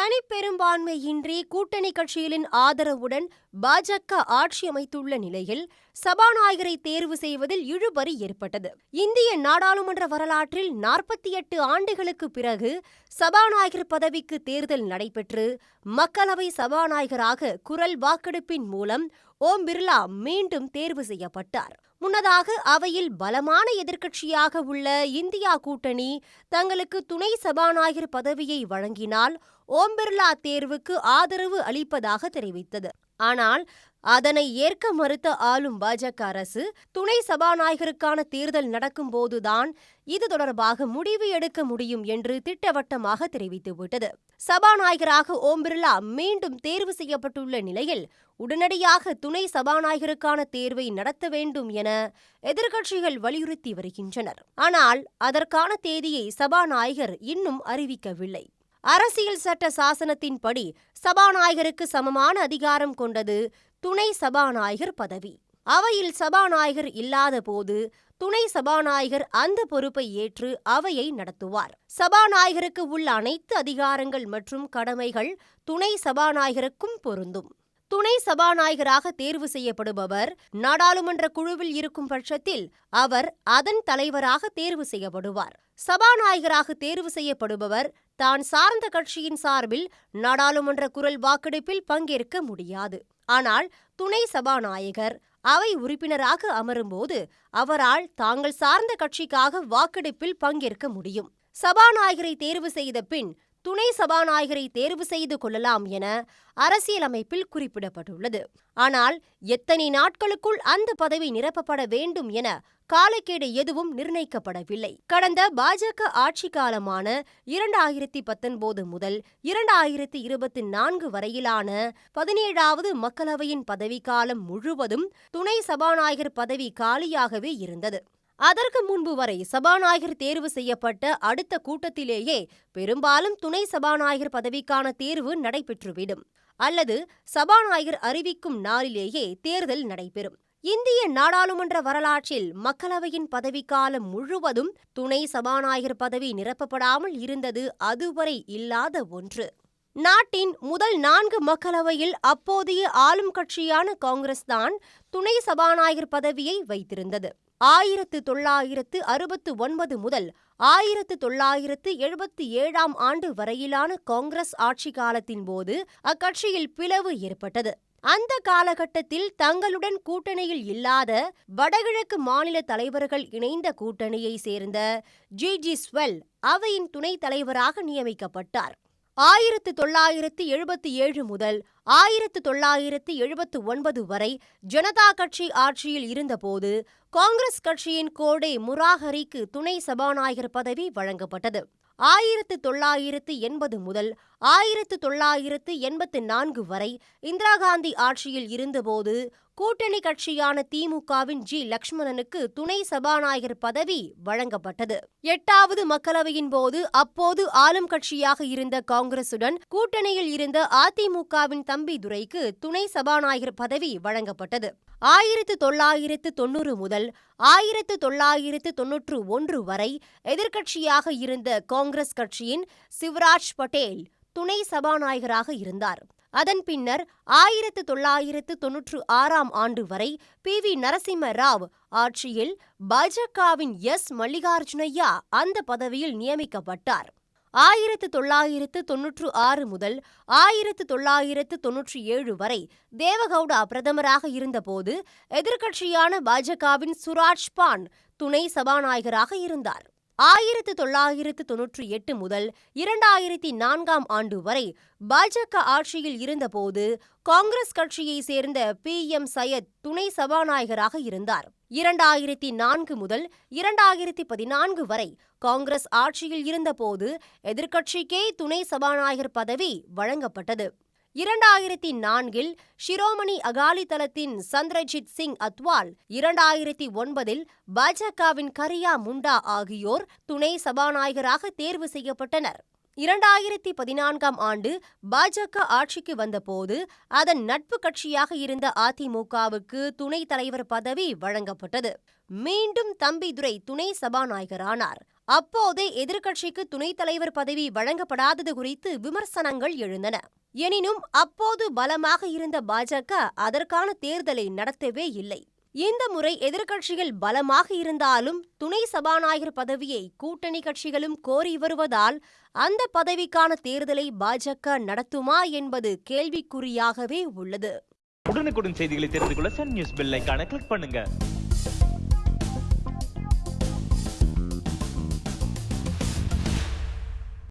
தனிப்பெரும்பான்மையின்றி கூட்டணி கட்சிகளின் ஆதரவுடன் பாஜக ஆட்சி அமைத்துள்ள நிலையில் சபாநாயகரை தேர்வு செய்வதில் இழுபறி ஏற்பட்டது. இந்திய நாடாளுமன்ற வரலாற்றில் நாற்பத்தி எட்டு ஆண்டுகளுக்கு பிறகு சபாநாயகர் பதவிக்கு தேர்தல் நடைபெற்று மக்களவை சபாநாயகராக குரல் வாக்கெடுப்பின் மூலம் ஓம் பிர்லா மீண்டும் தேர்வு செய்யப்பட்டார். முன்னதாக அவையில் பலமான எதிர்க்கட்சியாக உள்ள இந்தியா கூட்டணி தங்களுக்கு துணை சபாநாயகர் பதவியை வழங்கினால் ஓம் பிர்லா தேர்வுக்கு ஆதரவு அளிப்பதாக தெரிவித்தது. ஆனால் அதனை ஏற்க மறுத்த ஆளும் பாஜக அரசு துணை சபாநாயகருக்கான தேர்தல் நடக்கும்போதுதான் இது தொடர்பாக முடிவு எடுக்க முடியும் என்று திட்டவட்டமாக தெரிவித்துவிட்டது சபாநாயகராக ஓம் பிர்லா மீண்டும் தேர்வு செய்யப்பட்டுள்ள நிலையில் உடனடியாக துணை சபாநாயகருக்கான தேர்வை நடத்த வேண்டும் என எதிர்க்கட்சிகள் வலியுறுத்தி வருகின்றனர். ஆனால் அதற்கான தேதியை சபாநாயகர் இன்னும் அறிவிக்கவில்லை. அரசியல் சட்ட சாசனத்தின்படி சபாநாயகருக்கு சமமான அதிகாரம் கொண்டது துணை சபாநாயகர் பதவி. அவையில் சபாநாயகர் இல்லாத போது துணை சபாநாயகர் அந்த பொறுப்பை ஏற்று அவையை நடத்துவார். சபாநாயகருக்கு உள்ள அனைத்து அதிகாரங்கள் மற்றும் கடமைகள் துணை சபாநாயகருக்கும் பொருந்தும். துணை சபாநாயகராக தேர்வு செய்யப்படுபவர் நாடாளுமன்ற குழுவில் இருக்கும் பட்சத்தில் அவர் அதன் தலைவராக தேர்வு செய்யப்படுவார். சபாநாயகராக தேர்வு செய்யப்படுபவர் தான் சார்ந்த கட்சியின் சார்பில் நாடாளுமன்ற குரல் வாக்கெடுப்பில் பங்கேற்க முடியாது. ஆனால் துணை சபாநாயகர் அவை உறுப்பினராக அமரும்போது அவரால் தாங்கள் சார்ந்த கட்சிக்காக வாக்கெடுப்பில் பங்கேற்க முடியும். சபாநாயகரை தேர்வு செய்த பின் துணை சபாநாயகரை தேர்வு செய்து கொள்ளலாம் என அரசியலமைப்பில் குறிப்பிடப்பட்டுள்ளது. ஆனால் எத்தனை நாட்களுக்குள் அந்த பதவி நிரப்பப்பட வேண்டும் என காலக்கேடு எதுவும் நிர்ணயிக்கப்படவில்லை. கடந்த பாஜக ஆட்சி காலமான இரண்டாயிரத்தி பத்தொன்பது முதல் இரண்டாயிரத்தி இருபத்தி நான்கு வரையிலான பதினேழாவது மக்களவையின் பதவிக்காலம் முழுவதும் துணை சபாநாயகர் பதவி காலியாகவே இருந்தது. அதற்கு முன்பு வரை சபாநாயகர் தேர்வு செய்யப்பட்ட அடுத்த கூட்டத்திலேயே பெரும்பாலும் துணை சபாநாயகர் பதவிக்கான தேர்வு நடைபெற்றுவிடும். அல்லது சபாநாயகர் அறிவிக்கும் நாளிலேயே தேர்தல் நடைபெறும். இந்திய நாடாளுமன்ற வரலாற்றில் மக்களவையின் பதவிக்காலம் முழுவதும் துணை சபாநாயகர் பதவி நிரப்பப்படாமல் இருந்தது அதுவரை இல்லாத ஒன்று. நாட்டின் முதல் நான்கு மக்களவையில் அப்போதைய ஆளும் கட்சியான காங்கிரஸ் தான் துணை சபாநாயகர் பதவியை வைத்திருந்தது. ஆயிரத்து தொள்ளாயிரத்து அறுபத்து ஒன்பது முதல் ஆயிரத்து தொள்ளாயிரத்து எழுபத்தி ஏழாம் ஆண்டு வரையிலான காங்கிரஸ் ஆட்சி காலத்தின் போது அக்கட்சியில் பிளவு ஏற்பட்டது. அந்த காலகட்டத்தில் தங்களுடன் கூட்டணியில் இல்லாத வடகிழக்கு மாநில தலைவர்கள் இணைந்த கூட்டணியை சேர்ந்த ஜி ஜி ஸ்வெல் அவையின் துணைத் தலைவராக நியமிக்கப்பட்டார். ஆயிரத்து தொள்ளாயிரத்து எழுபத்தி ஏழு முதல் ஆயிரத்து தொள்ளாயிரத்து எழுபத்து ஒன்பது வரை ஜனதா கட்சி ஆட்சியில் இருந்தபோது காங்கிரஸ் கட்சியின் கோடே முராஹரிக்கு துணை சபாநாயகர் பதவி வழங்கப்பட்டது. ஆயிரத்து தொள்ளாயிரத்து எண்பது முதல் ஆயிரத்து தொள்ளாயிரத்து எண்பத்து நான்கு வரை இந்திரா காந்தி ஆட்சியில் இருந்தபோது கூட்டணி கட்சியான திமுகவின் ஜி லக்ஷ்மணனுக்கு துணை சபாநாயகர் பதவி வழங்கப்பட்டது. எட்டாவது மக்களவையின் போது அப்போது ஆளும் கட்சியாக இருந்த காங்கிரசுடன் கூட்டணியில் இருந்த அதிமுகவின் தம்பி துரைக்கு துணை சபாநாயகர் பதவி வழங்கப்பட்டது. ஆயிரத்து தொள்ளாயிரத்து தொன்னூறு முதல் ஆயிரத்து தொள்ளாயிரத்து தொன்னூற்று ஒன்று வரை எதிர்க்கட்சியாக இருந்த காங்கிரஸ் கட்சியின் சிவராஜ் பட்டேல் துணை சபாநாயகராக இருந்தார். அதன் பின்னர் ஆயிரத்து தொள்ளாயிரத்து தொன்னூற்று ஆறாம் ஆண்டு வரை பி. வி. நரசிம்ம ராவ் ஆட்சியில் பாஜகவின் எஸ். மல்லிகார்ஜுனையா அந்த பதவியில் நியமிக்கப்பட்டார். ஆயிரத்து தொள்ளாயிரத்து தொன்னூற்று ஆறு முதல் ஆயிரத்து தொள்ளாயிரத்து தொன்னூற்றி ஏழு வரை தேவகவுடா பிரதமராக இருந்தபோது எதிர்க்கட்சியான பாஜகவின் சுராஜ் பான் துணை சபாநாயகராக இருந்தார். ஆயிரத்து தொள்ளாயிரத்து தொன்னூற்றி எட்டு முதல் இரண்டாயிரத்தி நான்காம் ஆண்டு வரை பாஜக ஆட்சியில் இருந்தபோது காங்கிரஸ் கட்சியை சேர்ந்த பி எம் சையத் துணை சபாநாயகராக இருந்தார். இரண்டாயிரத்தி நான்கு முதல் இரண்டாயிரத்தி பதினான்கு வரை காங்கிரஸ் ஆட்சியில் இருந்தபோது எதிர்க்கட்சிக்கே துணை சபாநாயகர் பதவி வழங்கப்பட்டது. இரண்டாயிரத்தி நான்கில் ஷிரோமணி அகாலிதளத்தின் சந்திரஜித் சிங் அத்வால் இரண்டாயிரத்தி ஒன்பதில் பாஜகவின் கரியா முண்டா ஆகியோர் துணை சபாநாயகராக தேர்வு செய்யப்பட்டனர். இரண்டாயிரத்தி பதினான்காம் ஆண்டு பாஜக ஆட்சிக்கு வந்தபோது அதன் நட்பு கட்சியாக இருந்த அதிமுகவுக்கு துணைத் தலைவர் பதவி வழங்கப்பட்டது. மீண்டும் தம்பிதுரை துணை சபாநாயகரானார். அப்போதே எதிர்க்கட்சிக்கு துணைத் தலைவர் பதவி வழங்கப்படாதது குறித்து விமர்சனங்கள் எழுந்தன. எனினும் அப்போது பலமாக இருந்த பாஜக அதற்கான தேர்தலை நடத்தவே இல்லை. இந்த முறை எதிர்க்கட்சிகள் பலமாக இருந்தாலும் துணை சபாநாயகர் பதவியை கூட்டணி கட்சிகளும் கோரி வருவதால் அந்த பதவிக்கான தேர்தலை பாஜக நடத்துமா என்பது கேள்விக்குறியாகவே உள்ளது. உடனுக்குடன் செய்திகளை தெரிந்து கொள்ள சன் நியூஸ் பெல் கிளிக் பண்ணுங்க.